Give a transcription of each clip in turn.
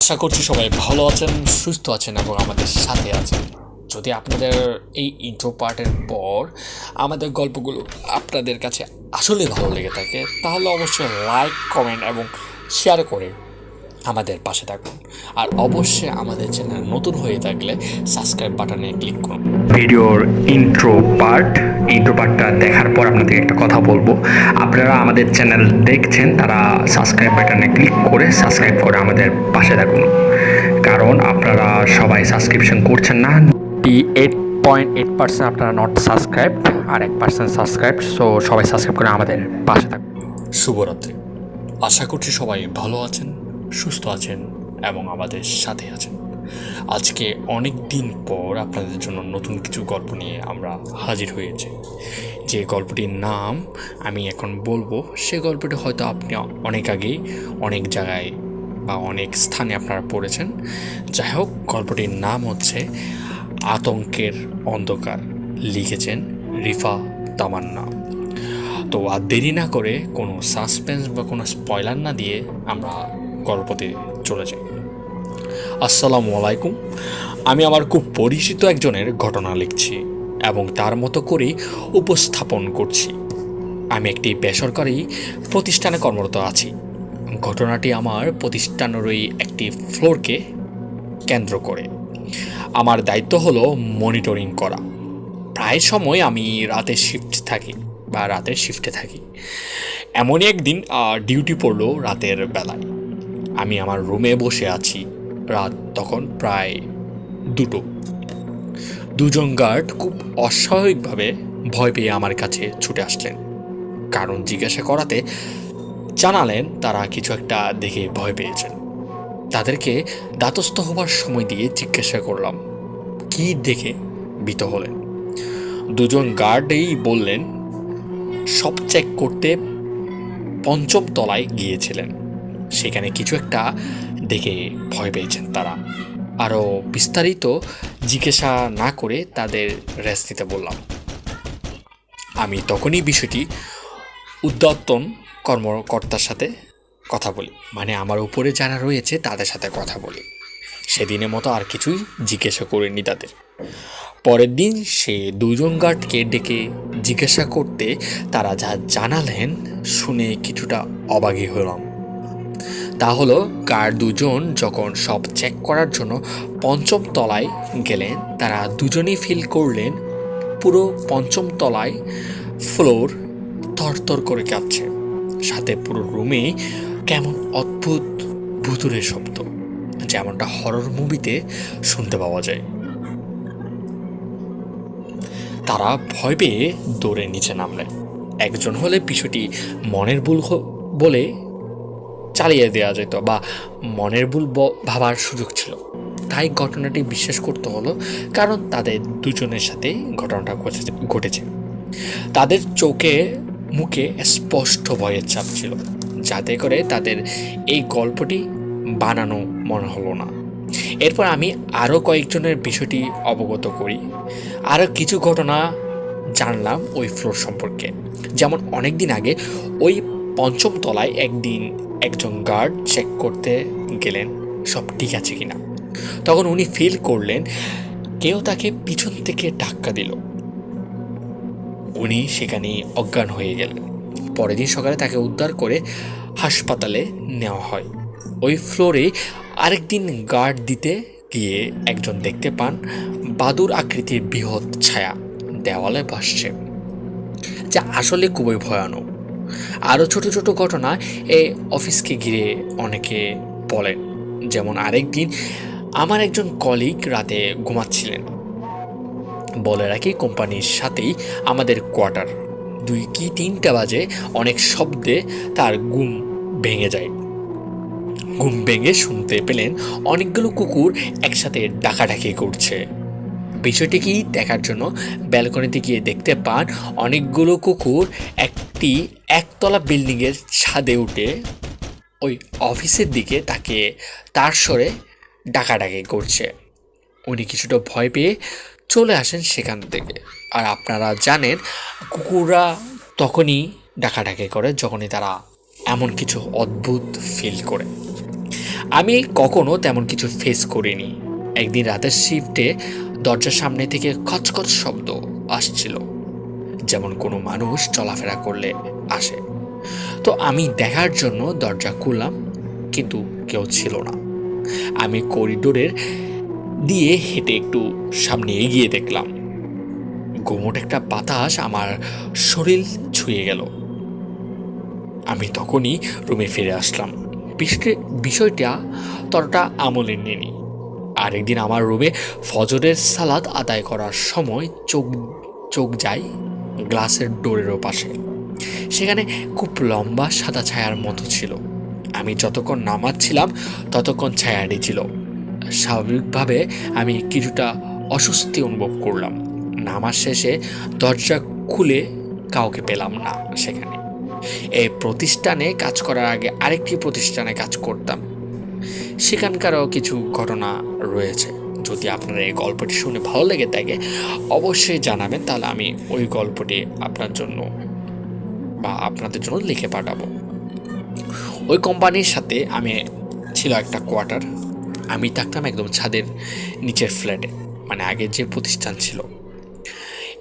আশা করছি সবাই ভালো আছেন, সুস্থ আছেন এবং আমাদের সাথে আছেন। যদি আপনাদের এই ইন্ট্রো পার্টের পর আমাদের গল্পগুলো আপনাদের কাছে আসলে ভালো লেগে থাকে, তাহলে অবশ্যই লাইক কমেন্ট এবং শেয়ার করে আমাদের পাশে থাকুন। আর অবশ্যই আমাদের চ্যানেল নতুন হয়ে থাকলে সাবস্ক্রাইব বাটনে ক্লিক করুন। ভিডিওর ইন্ট্রো পার্ট ইন্ট্রো পার্টটা দেখার পর আপনাদের একটা কথা বলব। আপনারা আমাদের চ্যানেল দেখছেন তারা সাবস্ক্রাইব বাটনে ক্লিক করে সাবস্ক্রাইব করে আমাদের পাশে থাকুন। কারণ আপনারা সবাই সাবস্ক্রিপশন করছেন না। টি এইট পয়েন্ট এইট পার্সেন্ট আপনারা নট সাবস্ক্রাইব আর এক পার্সেন্ট সাবস্ক্রাইব সো সবাই সাবস্ক্রাইব করে আমাদের পাশে থাকুন। শুভরাত্রি। আশা করছি সবাই ভালো আছেন। সুস্থ আছেন এবং আমাদের সাথে আছেন। আজকে অনেক দিন পর আপনাদের জন্য নতুন কিছু গল্প নিয়ে আমরা হাজির হয়েছি। যে গল্পটির নাম আমি এখন বলব, সে গল্পটি হয়তো আপনি অনেক আগেই অনেক জায়গায় বা অনেক স্থানে আপনারা পড়েছেন। যাই হোক, গল্পটির নাম হচ্ছে আতঙ্কের অন্ধকার লিখেছেন রিফা তামান্না। তো আর দেরি না করে কোনো সাসপেন্স বা কোনো স্পয়লার না দিয়ে আমরা গল্পতে চলে যাই আসসালামু আলাইকুম। আমি আমার খুব পরিচিত একজনের ঘটনা লিখছি এবং তার মতো করেই উপস্থাপন করছি। আমি একটি বেসরকারি প্রতিষ্ঠানে কর্মরত আছি। ঘটনাটি আমার প্রতিষ্ঠানেরই একটি ফ্লোরকে কেন্দ্র করে। আমার দায়িত্ব হলো মনিটরিং করা। প্রায় সময় আমি রাতের শিফট থাকি বা রাতের শিফটে থাকি। এমনই একদিন ডিউটি পড়ল রাতের বেলায়। আমি আমার রুমে বসে আছি। রাত তখন প্রায় দুটো। দুজন গার্ড খুব অস্বাভাবিকভাবে ভয় পেয়ে আমার কাছে ছুটে আসলেন। কারণ জিজ্ঞাসা করাতে জানালেন তারা কিছু একটা দেখে ভয় পেয়েছেন। তাদেরকে দাতস্থ হবার সময় দিয়ে জিজ্ঞাসা করলাম, কি দেখে ভীত হলেন? দুজন গার্ডেই বললেন, সব চেক করতে পঞ্চম তলায় গিয়েছিলেন। সেখানে কিছু একটা দেখে ভয় পেয়েছেন তারা। আরও বিস্তারিত জিজ্ঞাসা না করে তাদের রেস্ট নিতে বললাম। আমি তখনই বিষয়টি উদ্যতন কর্মকর্তার সাথে কথা বলি। মানে আমার উপরে যারা রয়েছে তাদের সাথে কথা বলি। সেদিনের মতো আর কিছুই জিজ্ঞাসা করিনি তাদের। পরের দিন সে দুজন গার্ডকে ডেকে জিজ্ঞাসা করতে তারা যা জানালেন শুনে কিছুটা অবাগী হলাম। তা হলো, কার দুজন যখন সব চেক করার জন্য পঞ্চম তলায় গেলেন, তারা দুজনেই ফিল করলেন পুরো পঞ্চম তলায় ফ্লোর থরথর করে কাঁপছে। সাথে পুরো রুমে কেমন অদ্ভুত ভুতুরের শব্দ, যেমনটা হরর মুভিতে শুনতে পাওয়া যায়। তারা ভয় পেয়ে দৌড়ে নিচে নামলেন। একজন হলে বিষয়টি মনের ভুল বলে চালিয়ে দেওয়া যেত বা মনের ভুল ভাবার সুযোগ ছিল। তাই ঘটনাটি বিশ্বাস করতে হলো, কারণ তাদের দুজনের সাথে ঘটনাটা ঘটেছে ঘটেছে। তাদের চোখে, মুখে স্পষ্ট ভয়ের চাপ ছিল, যাতে করে তাদের এই গল্পটি বানানো মনে হলো না। এরপর আমি আরও কয়েকজনের বিষয়টি অবগত করি। আরও কিছু ঘটনা জানলাম ওই ফ্লোর সম্পর্কে। যেমন অনেক দিন আগে ওই পঞ্চম তলায় একদিন একজন গার্ড চেক করতে গেলেন, সব ঠিক আছে কিনা। তখন উনি ফিল করলেন, কেউ তাকে পিছন থেকে ধাক্কা দিল। উনি সেখানে অজ্ঞান হয়ে গেলেন। পরের দিন সকালে তাকে উদ্ধার করে হাসপাতালে নেওয়া হয়। ওই ফ্লোরে আরেকদিন গার্ড দিতে গিয়ে একজন দেখতে পান, বাদুর আকৃতির বৃহৎ ছায়া দেওয়ালে ভাসছে। যা আসলে খুবই ভয়ানক। আরও ছোট ছোট ঘটনা এই অফিসকে ঘিরে অনেকে বলেন। যেমন আরেকদিন আমার একজন কলিগ রাতে ঘুমাচ্ছিলেন। বলে রাখি কোম্পানির সাথেই আমাদের কোয়ার্টার। দুই কি তিনটা বাজে অনেক শব্দে তার ঘুম ভেঙে যায়। ঘুম ভেঙে শুনতে পেলেন অনেকগুলো কুকুর একসাথে ডাকাডাকি করছে। বিষয়টি কি দেখার জন্য ব্যালকনিতে গিয়ে দেখতে পান অনেকগুলো কুকুর একটি একতলা বিল্ডিংয়ের ছাদে উঠে ওই অফিসের দিকে তাকে তার সরে ডাকাডাকি করছে। উনি কিছুটা ভয় পেয়ে চলে আসেন সেখান থেকে। আর আপনারা জানেন, কুকুররা তখনই ডাকাডাকি করে যখনই তারা এমন কিছু অদ্ভুত ফিল করে। আমি কখনো তেমন কিছু ফেস করিনি। একদিন রাতের শিফটে দরজার সামনে থেকে খচখচ শব্দ আসছিল। যেমন কোনো মানুষ চলাফেরা করলে আসে। তো আমি দেখার জন্য দরজা খুললাম, কিন্তু কেউ ছিল না। আমি করিডোরের দিয়ে হেঁটে একটু সামনে এগিয়ে দেখলাম। গোমট একটা বাতাস আমার শরীর ছুঁয়ে গেল। আমি তখনই রুমে ফিরে আসলাম। বিষয়- বিষয়টা ততটা আমলে নেনি আরেকদিন আমার রুমে ফজরের সালাদ আদায় করার সময় চোখ চোখ যায় গ্লাসের ডোরেরও পাশে সেখানে খুব লম্বা সাদা ছায়ার মতো ছিল। আমি যতক্ষণ নামাচ্ছিলাম ততক্ষণ ছায়াটি ছিল। স্বাভাবিকভাবে আমি কিছুটা অস্বস্তি অনুভব করলাম। নামার শেষে দরজা খুলে কাউকে পেলাম না সেখানে। এই প্রতিষ্ঠানে কাজ করার আগে আরেকটি প্রতিষ্ঠানে কাজ করতাম। সেখানকারও কিছু ঘটনা রয়েছে। যদি আপনার এই গল্পটি শুনে ভালো লেগে থাকে, অবশ্যই জানাবেন, তাহলে আমি ওই গল্পটি আপনার জন্য বা আপনাদের জন্য লিখে পাঠাবো। ওই কোম্পানির সাথে আমি ছিল একটা কোয়ার্টার, আমি থাকতাম একদম ছাদের নিচের ফ্ল্যাটে মানে আগের যে প্রতিষ্ঠান ছিল।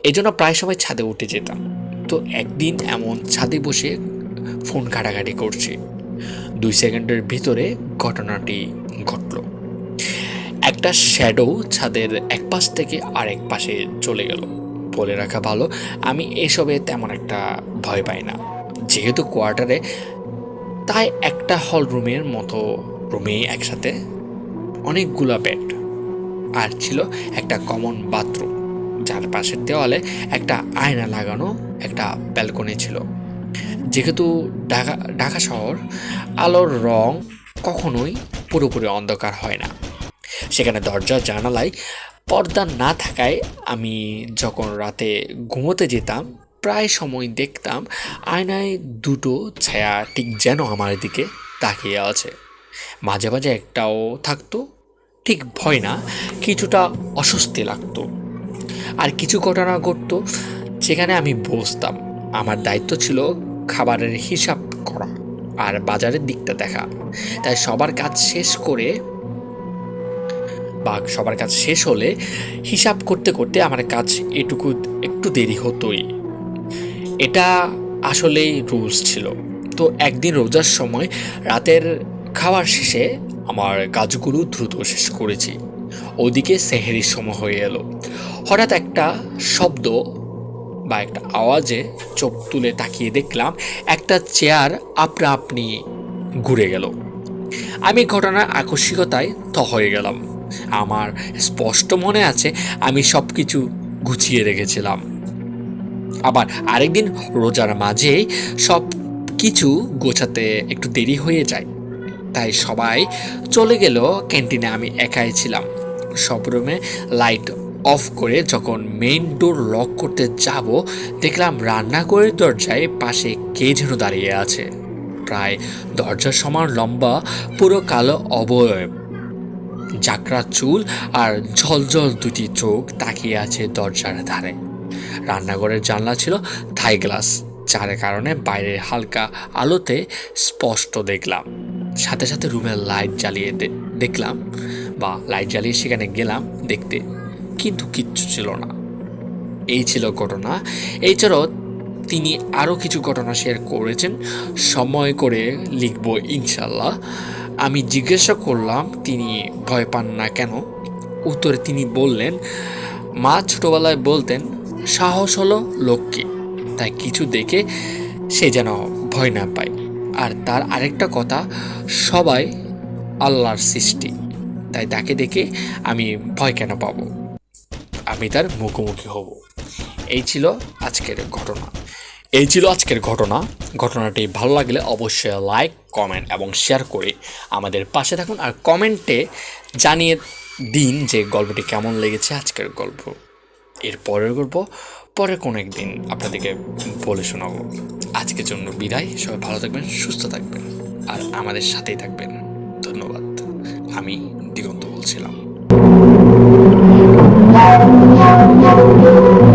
এই জন্য প্রায় সময় ছাদে উঠে যেতাম। তো একদিন এমন ছাদে বসে ফোন ঘাটাঘাটি করছি। দুই সেকেন্ডের ভিতরে ঘটনাটি ঘটল। একটা শ্যাডো ছাদের এক পাশ থেকে আরেক পাশে চলে গেল। বলে রাখা ভালো, আমি এসবে তেমন একটা ভয় পাই না। যেহেতু কোয়ার্টারে, তাই একটা হল রুমের মতো রুমেই একসাথে অনেকগুলো বেড। আর ছিল একটা কমন বাথরুম। যার পাশের দেওয়ালে একটা আয়না লাগানো একটা ব্যালকনি ছিল। যেহেতু ঢাকা ঢাকা শহর, আলোর রং কখনোই পুরোপুরি অন্ধকার হয় না। সেখানে দরজা, জানালায় পর্দা না থাকায় আমি যখন রাতে ঘুমোতে যেতাম, প্রায় সময় দেখতাম আয়নায় দুটো ছায়া ঠিক যেন আমার দিকে তাকিয়ে আছে। মাঝে মাঝে একটাও থাকতো, ঠিক ভয় না, কিছুটা অস্বস্তি লাগতো। আর কিছু ঘটনা ঘটতো, যেখানে আমি বসতাম। আমার দায়িত্ব ছিল খাবারের হিসাব করা আর বাজারের দিকটা দেখা। তাই সবার কাজ শেষ করে বা সবার কাজ শেষ হলে হিসাব করতে করতে আমার কাজ এটুকু একটু দেরি হতোই। এটা আসলেই রুলস ছিল। তো একদিন রোজার সময় রাতের খাওয়ার শেষে আমার কাজগুলো দ্রুত শেষ করেছি। ওদিকে সেহেরির সময় হয়ে এলো। হঠাৎ একটা শব্দ বা একটা আওয়াজে চোখ তুলে তাকিয়ে দেখলাম একটা চেয়ার আপনা আপনি ঘুরে গেল। আমি ঘটনার আকস্মিকতায় থ হয়ে গেলাম। আমার স্পষ্ট মনে আছে, আমি সব কিছু গুছিয়ে রেখেছিলাম। আবার আরেকদিন রোজার মাঝেই সব কিছু গোছাতে একটু দেরি হয়ে যায়। তাই সবাই চলে গেল ক্যান্টিনে, আমি একাই ছিলাম। সব রুমে লাইট অফ করে যখন মেইন ডোর লক করতে যাব, দেখলাম রান্নাঘরের দরজায় পাশে কে যেন দাঁড়িয়ে আছে। প্রায় দরজার সমান লম্বা, পুরো কালো অবয়ব। জাকরা চুল আর ঝলঝল দুটি চোখ তাকিয়ে আছে দরজার ধারে। রান্নাঘরের জানলা ছিল থাই গ্লাস যার কারণে বাইরের হালকা আলোতে স্পষ্ট দেখলাম। সাথে সাথে রুমের লাইট জ্বালিয়ে দেখলাম বা লাইট জ্বালিয়ে সেখানে গেলাম দেখতে। কিন্তু কিচ্ছু ছিল না। এই ছিল ঘটনা। এছাড়াও তিনি আরও কিছু ঘটনা শেয়ার করেছেন। সময় করে লিখব ইনশাল্লাহ আমি জিজ্ঞাসা করলাম, তিনি ভয় পান না কেন? উত্তরে তিনি বললেন, মা ছোটোবেলায় বলতেন, সাহস হলো লক্ষ্মী। তাই কিছু দেখে সে যেন ভয় না পায়। আর তার আরেকটা কথা, সবাই আল্লাহর সৃষ্টি। তাই তাকে দেখে আমি ভয় কেন পাবো? আমি তার মুখোমুখি হব। এই ছিল আজকের ঘটনা। এই ছিল আজকের ঘটনা। ঘটনাটি ভালো লাগলে অবশ্যই লাইক, কমেন্ট এবং শেয়ার করে আমাদের পাশে থাকুন আর কমেন্টে জানিয়ে দিন যে গল্পটি কেমন লেগেছে আজকের গল্প। এর পরের গল্প পরে কোনো একদিন আপনাদেরকে বলে শোনাবো। আজকের জন্য বিদায়। সবাই ভালো থাকবেন, সুস্থ থাকবেন আর আমাদের সাথেই থাকবেন। ধন্যবাদ। আমি দিগন্ত বলছিলাম। Thank you.